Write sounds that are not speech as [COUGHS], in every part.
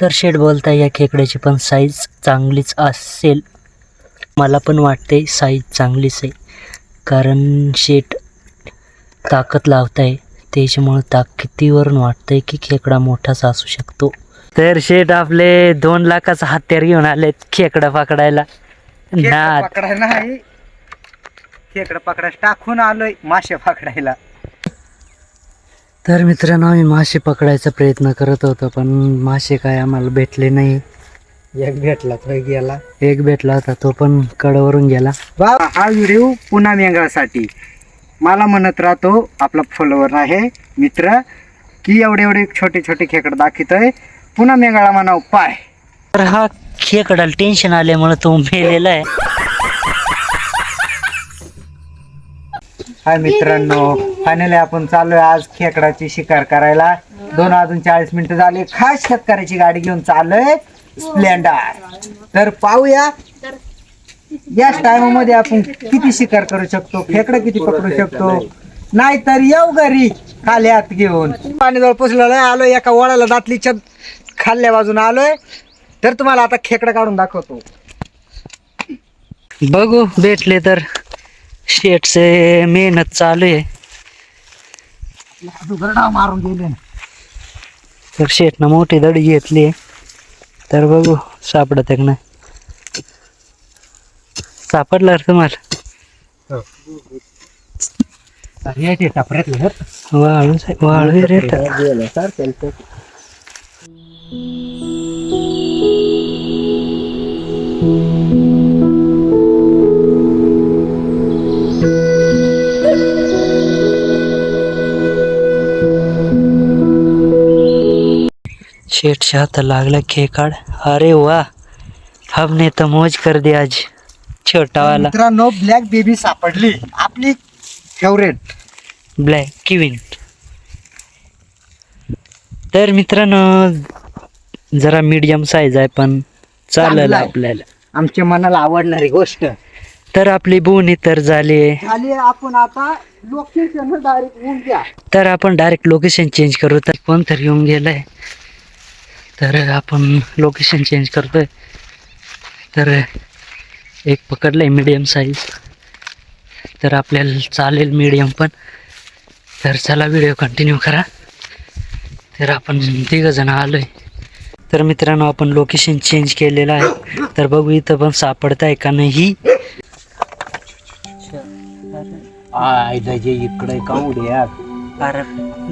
तर शेट बोलता या खेकड्याची पण साईज चांगलीच असेल. मला पण वाटते साईज चांगलीच आहे. कारण शेट ताकद लावताय. त्याच्यामुळं ताकदीवरून वाटतंय की खेकडा मोठाच असू शकतो. तर शेट आपले दोन लाखाचा हत्यार घेऊन आलेत खेकडा पकडायला. पकडायला नाही. खेकडं पकडायला टाकून आलोय मासे पकडायला. तर मित्रांनो आम्ही मासे पकडायचा प्रयत्न करत होतो पण मासे काय आम्हाला भेटले नाही. एक भेटला तो गेला. एक भेटला होता तो पण कडवरून गेला. बा हा व्हिडिओ पुन्हा मेंगळासाठी मला म्हणत राहतो आपला फॉलोवर आहे मित्र की एवढे एवढे छोटे छोटे खेकडे दाखवतोय पुन्हा मेंगाळा म्हणाव पाय. तर हा खेकडाला टेन्शन आल्यामुळे तो मेलेला आहे. हाय मित्रांनो फायनली आपण चाललोय आज खेकडाची शिकार करायला. दोन वाजून चाळीस मिनिटं झाली. खास शेतकऱ्याची गाडी घेऊन चाललोय स्प्लेंडर. तर पाहूया याच टायमामध्ये आपण किती शिकार करू शकतो खेकडं किती पकडू शकतो. नाहीतर येऊ घरी खाली हात घेऊन. पाणीजवळ पोचलेलं आहे आलोय एका वळाला दातली खाल्ल्या बाजून आलोय. तर तुम्हाला आता खेकडं काढून दाखवतो. बघू भेटले तर. शेटचे मेहनत चालू आहे. दुगरडाव मारून गेले. तर शेटनं मोठी दडी घेतली. तर बघू सापडत आहे का नाही? सापडलं तुम्हाला? वाळू वाळू रेट शेटच्या हात लागला खेकाड. अरे वा हमने तो मौज कर दी आज छोटा वाला मित्रांनो ब्लॅक बेबी सापडली. आपली फेवरेट ब्लॅक किविन तर मित्रांनो जरा मीडियम साईज आहे पण चालेल चांगला आहे. आपल्याला. आमच्या मनाला आवडणारी गोष्ट. तर आपली बोनी तर झाली. आहे. झाली आपण आता लोकेशन डायरेक्ट येऊन द्या तर आपण डायरेक्ट लोकेशन चेंज करू. तर कोण तर येऊन गेलंय. तर आपण लोकेशन चेंज करतोय. तर एक पकडलंय मीडियम साईज तर आपल्याला चालेल मीडियम पण. तर चला व्हिडिओ कंटिन्यू करा. तर आपण तिघंजणं आलो आलोय. तर मित्रांनो आपण लोकेशन चेंज केलेलं आहे. तर बघू इथं पण सापडत आहे का नाही. इकडे काउड्या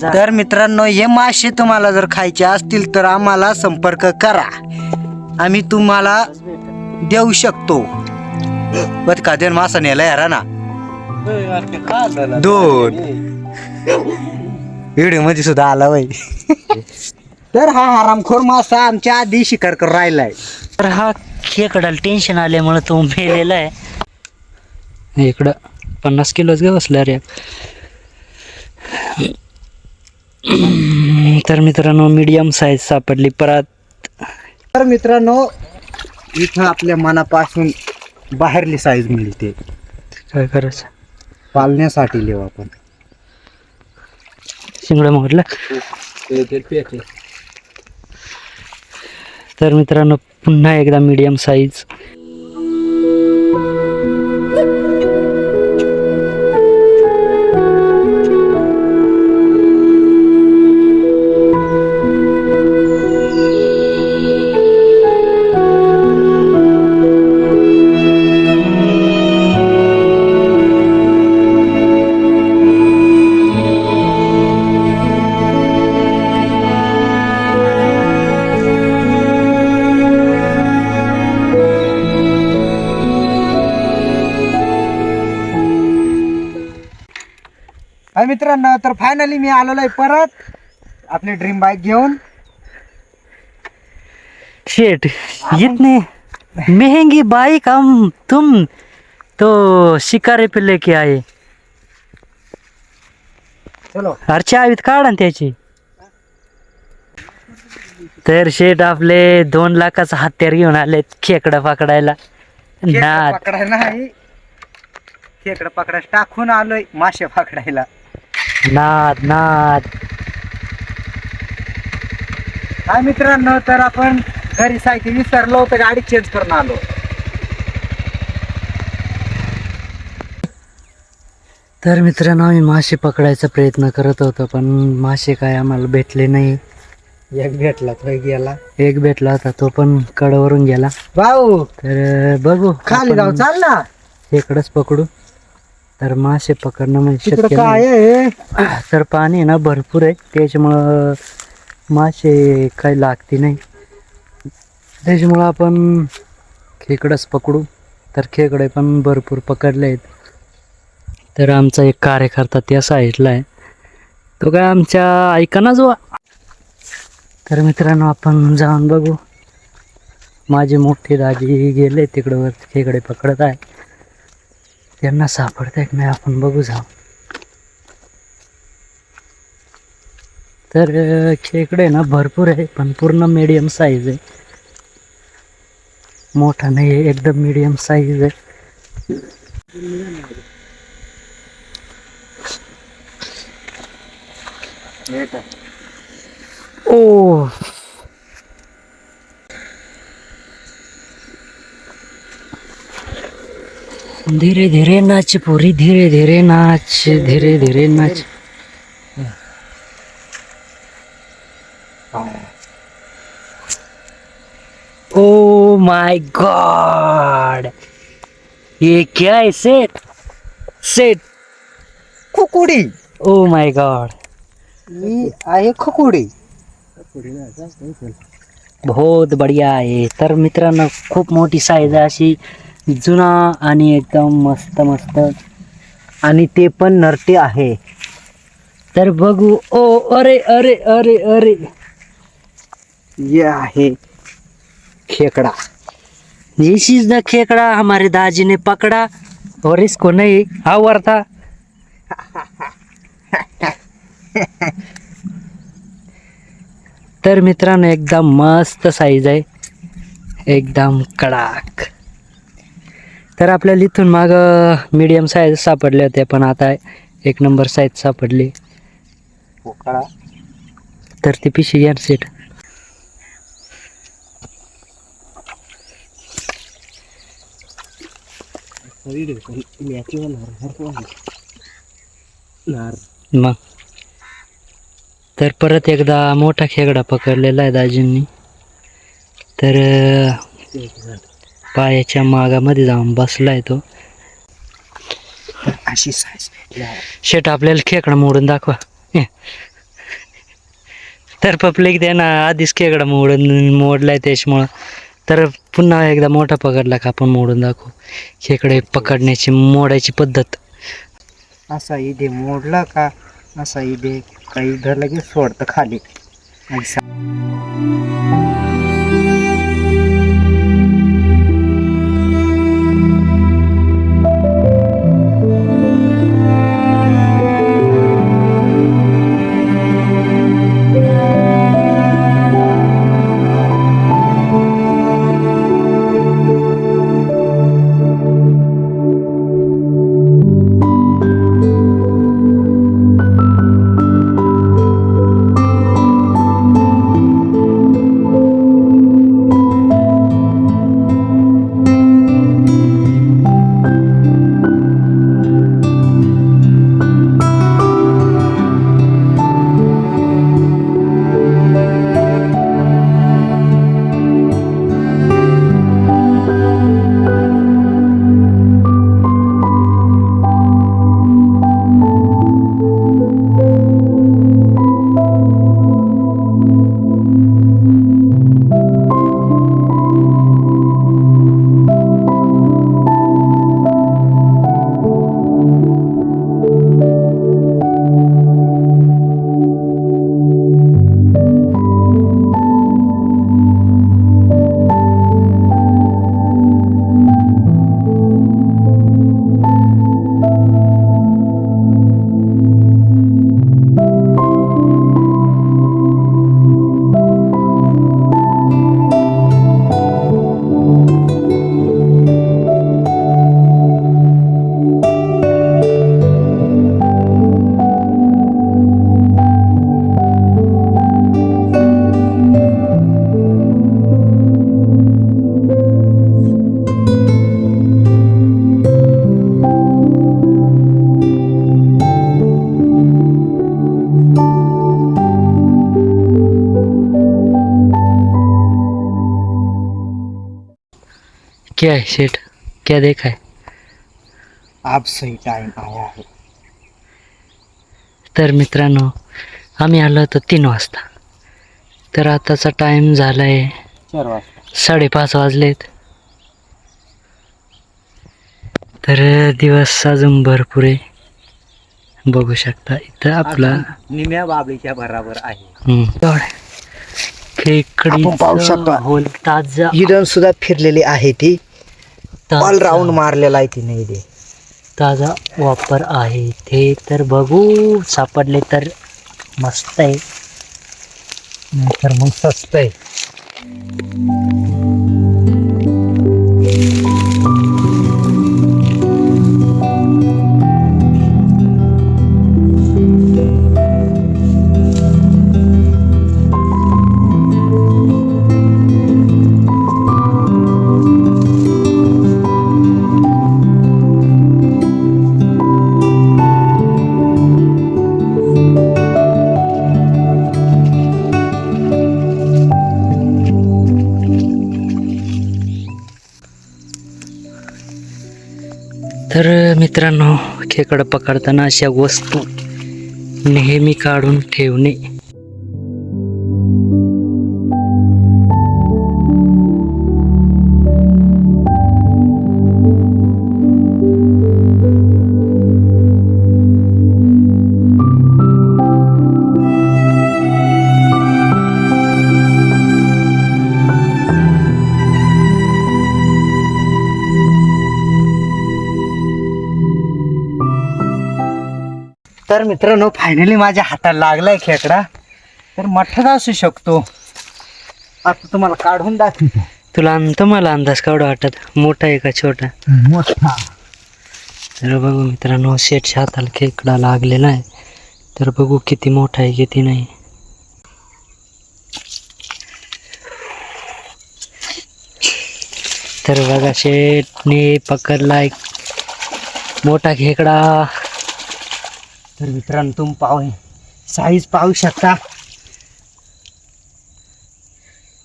जा- तर मित्रांनो हे मासे तुम्हाला जर खायचे असतील तर आम्हाला संपर्क करा. आम्ही तुम्हाला देऊ शकतो. बघ का देन मासा नेला यारा ना दोन व्हिडिओमध्ये सुद्धा आला वय तर हा हरामखोर मासा आमच्या आधी शिकार करून राहिलाय. तर हा खेकडाला टेन्शन आल्यामुळे तो मेलेला आहे. इकडं पन्नास किलोच ग बसला रे. तर मित्रांनो मीडियम साईज सापडली. परत. तर मित्रांनो इथं आपल्या मनापासून बाहेरली साईज मिळते. काय करायचं? पालण्यासाठी लिहू आपण. शिंगडं मोडलं तर मित्रांनो पुन्हा एकदा मीडियम साईज आणि मित्रांनो तर फायनली मी आलेलो आहे परत. आपली ड्रीम बाईक घेऊन. शेट इतने महंगी बाइक हम तुम तो शिकारे पे लेके आए. चलो. अरे चावीत काढा ना त्याची. तर शेट आपले दोन लाखाचा हत्यार घेऊन आलेत खेकडा पकडायला. नाद. पकडायला नाही. खेकडं पकडायला टाकून आलोय मासे पकडायला. नाद नाद. हा मित्रांनो तर आपण घरी साहित्य विसरलो तर गाडी चेंज करून आलो. तर मित्रांनो आम्ही मासे पकडायचा प्रयत्न करत होतो पण मासे काय आम्हाला भेटले नाही. एक भेटला तो गेला. एक भेटला होता तो पण कडावरून गेला. भाऊ तर बघू खाली जाऊ चाल ना इकडंच पकडू. तर मासे पकडणं म्हणजे तिकडं शक्य काय नाही. आहे [COUGHS] तर पाणी आहे ना भरपूर आहे. त्याच्यामुळं मासे काही लागते नाही. त्याच्यामुळं आपण खेकडेच पकडू. तर खेकडे पण भरपूर पकडले आहेत. तर आमचा एक कार्यकर्ता त्या साईडला आहे. तो काय आमच्या ऐकाना जो तर मित्रांनो आपण जाऊन बघू. माझे मोठे दाजी गेले तिकडं वर खेकडे पकडत आहे. त्यांना सापडत आहे की नाही आपण बघू जाऊ. तर खेकडे ना भरपूर आहे पण पूर्ण मीडियम साईज आहे. मोठा नाही आहे एकदम मीडियम साईज आहे. ओ धीरे धीरे नाच पूरी धीरे धीरे नाच धीरे धीरे नाच. Oh my god. ये क्या है सेट सेट खुकुडी. Oh my god. मी आहे खुकुडी. बहुत बढिया आहे. तर मित्रांनो खूप मोठी साईज अशी. जुना आणि एकदम मस्त मस्त. आणि ते पण नरटे आहे. तर बघू. ओ अरे अरे अरे अरे. ये आहे खेकडा. दिस इज द खेकड़ा हमारे दाजी ने पकड़ा. और इसको नहीं हाउ था तर मित्रांनो एकदम मस्त साईज आहे. एकदम कडाक. तर आपल्याला इथून माग मीडियम साईज सापडले होते पण आता एक नंबर साईज सापडली. तर ती पिशी यार सेट. मग. तर परत एकदा मोठा खेकडा पकडलेला आहे दाजींनी. तर पायाच्या मागामध्ये जाऊन बसलाय तो. अशी साईज. शेट आपल्याला खेकडा मोडून दाखवा. तर पब्लिक त्यानं आधीच खेकडा मोडून मोडलाय त्याच्यामुळं. तर पुन्हा एकदा मोठा पकडला का आपण मोडून दाखवू. खेकडे पकडण्याची मोडायची पद्धत. असा इथे मोडला का असा इथे काही इथं लगेच सोडतं खाली. क्या है शेठ क्या देखा है? आप सही टाइम आया है। तर मित्रांनो आम्ही आलो होतो तीन वाजता. तर आताचा टाईम झाला आहे चार वाजता. साडेपाच वाजलेत. तर दिवस अजून भरपूर आहे. बघू शकता इथं आपला निम्या बाबळीच्या बराबर आहे. हम्म. आपण पाहू शकतो. होल ताजा हिरण सुद्धा फिरलेली आहे ती. ऑल राऊंड मारलेला आहे तिने इथे. ताजा वापर आहे ते तर बघू सापडले तर मस्त आहे. तर मग स्वस्त आहे. तर मित्रांनो खेकडं पकडताना अशा वस्तू नेहमी काढून ठेवणे. तर मित्रांनो फायनली माझ्या हाताला लागलाय खेकडा. तर मठात असू शकतो. आता तुम्हाला काढून दाखवतो. तुला अंत मला अंदाज काढा वाटत? मोठा आहे का छोटा? मोठा. तर बघू मित्रांनो शेटच्या हाताला खेकडा लागलेला आहे. तर बघू किती मोठा आहे किती नाही. तर बघा शेटने पकडला एक मोठा खेकडा. तर मित्रांनो तुम्ही पाहू साईज पाहू शकता.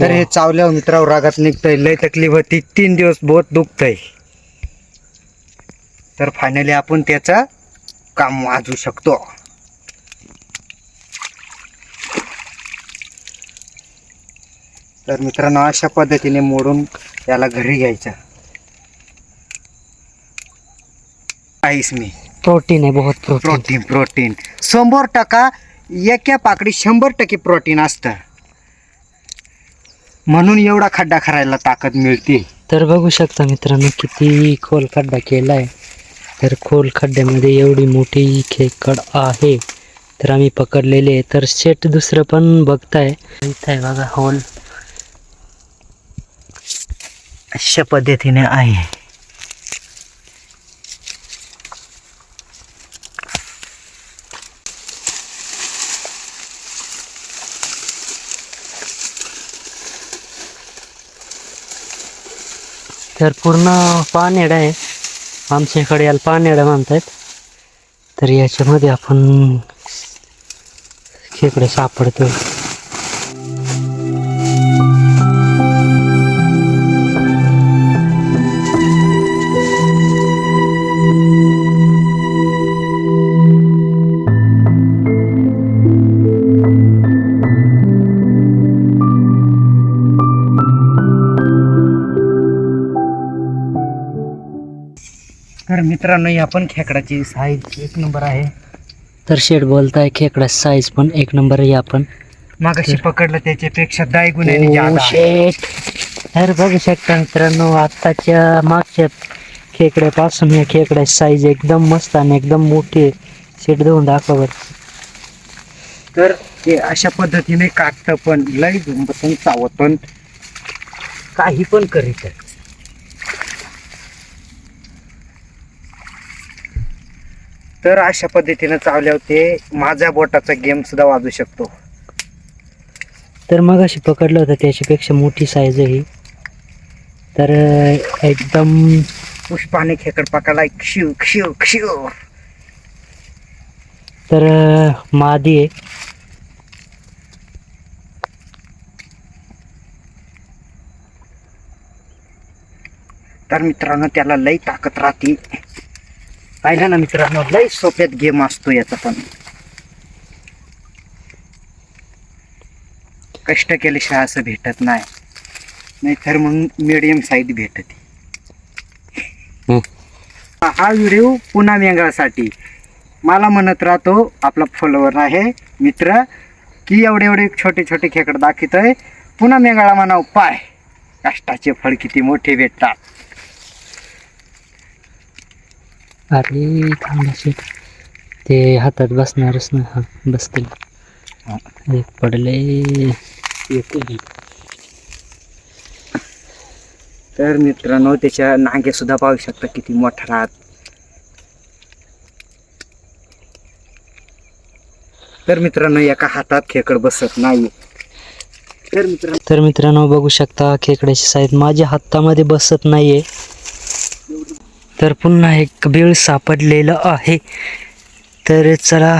तर हे चावल्यावर मित्रावर रागात निघतंय. लय तकलीफ होती. तीन दिवस बहुत दुखतंय. तर फायनली आपण त्याचं काम वाजवू शकतो. तर मित्रांनो अशा पद्धतीने मोडून त्याला घरी घ्यायचं. आईस मी प्रोटीन आहे बहुत प्रोटीन. Protein protein. शंभर टक्का एका पाकडी शंभर टक्के प्रोटीन असतं. म्हणून एवढा खड्डा करायला ताकद मिळते. तर बघू शकता मित्रांनो किती खोल खड्डा केला आहे तर खोल खड्ड्यामध्ये एवढी मोठी खेकड आहे. तर आम्ही पकडलेले आहे. तर शेट दुसरं पण बघताय. इथं आहे बघा होल. अशा पद्धतीने आहे. तर पूर्ण पानेड आहे. आमच्याकडे याला पानेड म्हणतात. तर याच्यामध्ये आपण खेकडे सापडतो. मित्रांनो या पण खेकडाची साईज एक नंबर आहे. तर शेट बोलताय खेकडा साईज पण एक नंबर आहे आपण मागाशी पकडलं त्याच्यापेक्षा दाय गुन्ह्याने जादा. शेट तर बघू शकता मित्रांनो आत्ताच्या मागच्या खेकड्यापासून या खेकड्या साईज एकदम मस्त आणि एकदम मोठी आहे. शेट देऊन दाखवा बरं. तर ते अशा पद्धतीने काटतं पण लय पण चावत पण काही पण करीत आहे. तर अशा पद्धतीने चावल्यावर माझ्या बोटाचा गेम सुद्धा वाजू शकतो. तर मग अशी पकडलं होतं त्याच्यापेक्षा मोठी साईज आहे ही. तर एकदम पुष्पाने खेकड पकडला. क्षिव क्षिव क्षिव तर मादी आहे. तर मित्रांनो त्याला लई ताकद राहते. पाहिलं ना मित्रांनो लई सोप्यात गेम असतो याचा पण. कष्ट केल्याशिवाय असं भेटत नाही. नाहीतर मग मिडियम साईज भेटते. हा व्हिडिओ पुन्हा वेगळ्यासाठी. मला म्हणत राहतो आपला फॉलोवर आहे मित्र की एवढे एवढे छोटे छोटे खेकडे दाखवतोय पुन्हा मेंगाळा म्हणाव पाय. कष्टाचे फळ किती मोठे भेटतात. अरे थांबा शेट ते हातात बसणारच ना हा बसतील. एक पडले. तर मित्रांनो त्याच्या नांगे सुद्धा पाहू शकता किती मोठा राहत. तर मित्रांनो एका हातात खेकड बसत नाही. तर मित्रांनो तर मित्रांनो बघू शकता खेकड्याची साईज माझ्या हातामध्ये बसत नाहीये. तर पुन्हा एक बीळ सापडलेलं आहे. तर चला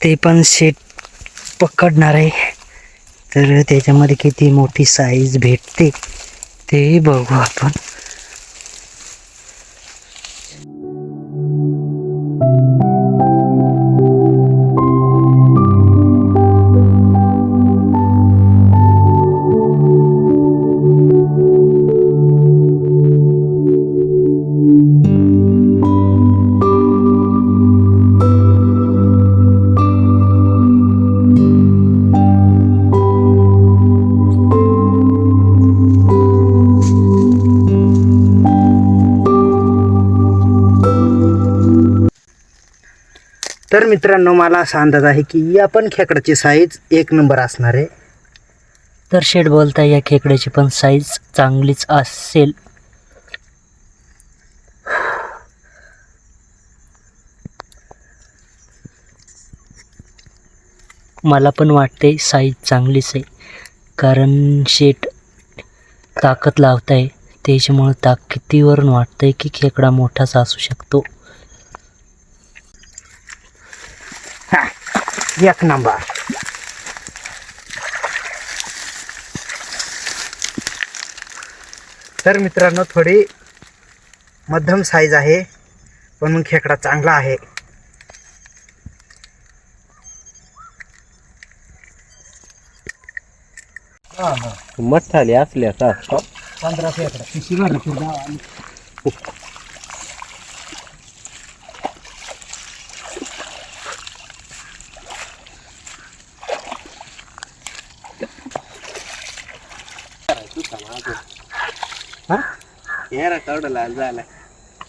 ते पण शेट पकडणार आहे. तर त्याच्यामध्ये किती मोठी साईज भेटते ते बघू आपण. तर मित्रांनो मला असा अंदाज आहे की या पण खेकड्याची साईज एक नंबर असणार आहे. तर शेड बोलता या खेकड्याची पण साईज चांगलीच असेल. मला पण वाटते साईज चांगलीच आहे. कारण शेट ताकद लावत आहे त्याच्यामुळं ताकदीवरून वाटतंय की खेकडा मोठाच असू शकतो. हा एक नंबर तर मित्रांनो थोडी मध्यम साईज आहे पण मग खेकडा चांगला आहे. मठ्ठाले असल्या पंधरा खेकडा पिशी भरली येरा काढ लाल झाला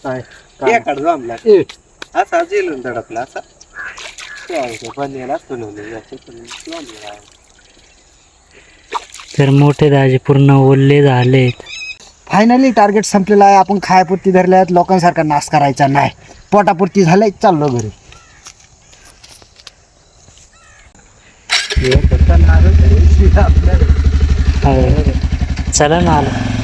काय? या काढ जमला. असा जेलून धडकला असा. तर मोठे दाजे पूर्ण ओले झालेत. फायनली टार्गेट संपलेलं आहे. आपण खायापुरती धरले आहेत लोकांसारखा नाश करायचा नाही. पोटापुरती झालंय. चाललो घरी. चला ना आलं.